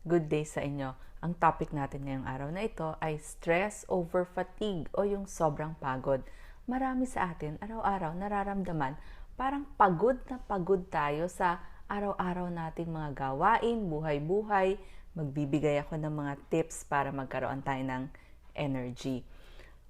Good day sa inyo. Ang topic natin ngayong araw na ito ay stress over fatigue o yung sobrang pagod. Marami sa atin araw-araw nararamdaman parang pagod na pagod tayo sa araw-araw nating mga gawain, buhay-buhay. Magbibigay ako ng mga tips para magkaroon tayo ng energy.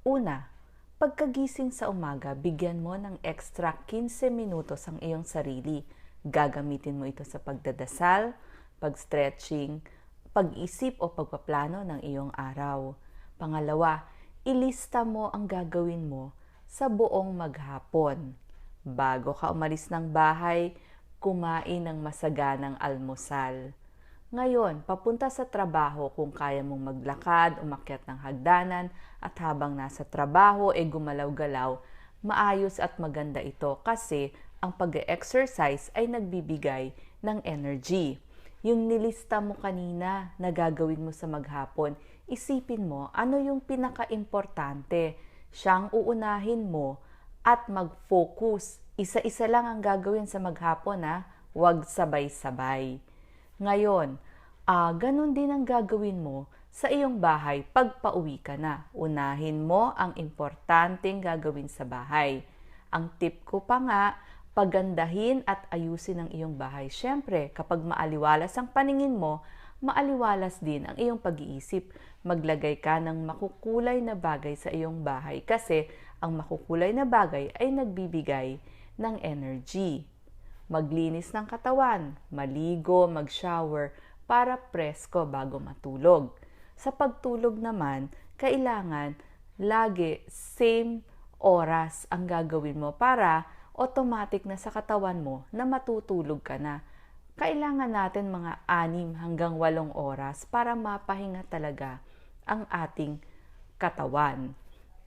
Una, pagkagising sa umaga, bigyan mo ng extra 15 minutos ang iyong sarili. Gagamitin mo ito sa pagdadasal, pag-stretching, pag-isip o pagpaplano ng iyong araw. Pangalawa, ilista mo ang gagawin mo sa buong maghapon. Bago ka umalis ng bahay, kumain ng masaganang almusal. Ngayon, papunta sa trabaho kung kaya mong maglakad, umakyat ng hagdanan, at habang nasa trabaho e eh, gumalaw-galaw, maayos at maganda ito kasi ang pag-exercise ay nagbibigay ng energy. Yung nilista mo kanina na gagawin mo sa maghapon, isipin mo ano yung pinaka-importante. Siyang uunahin mo at mag-focus. Isa-isa lang ang gagawin sa maghapon ha, huwag sabay-sabay. Ngayon, uh, ganun din ang gagawin mo sa iyong bahay pag pauwi ka na. Unahin mo ang importanteng gagawin sa bahay. Ang tip ko pa nga, pagandahin at ayusin ang iyong bahay. Siyempre, kapag maaliwalas ang paningin mo, maaliwalas din ang iyong pag-iisip. Maglagay ka ng makukulay na bagay sa iyong bahay kasi ang makukulay na bagay ay nagbibigay ng energy maglinis ng katawan, maligo, mag-shower para presko bago matulog. Sa pagtulog naman, kailangan lagi same oras ang gagawin mo para automatic na sa katawan mo na matutulog ka na. Kailangan natin mga anim hanggang walong oras para mapahinga talaga ang ating katawan.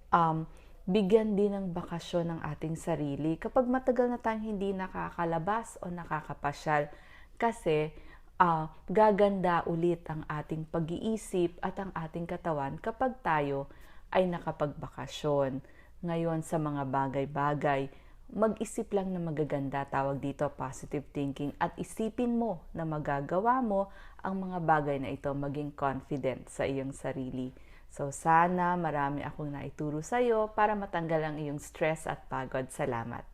Um, bigyan din ng bakasyon ng ating sarili kapag matagal na tayong hindi nakakalabas o nakakapasyal kasi uh, gaganda ulit ang ating pag-iisip at ang ating katawan kapag tayo ay nakapagbakasyon. Ngayon sa mga bagay-bagay, mag-isip lang na magaganda, tawag dito positive thinking at isipin mo na magagawa mo ang mga bagay na ito maging confident sa iyong sarili. So sana marami akong naituro sa iyo para matanggal ang iyong stress at pagod. Salamat.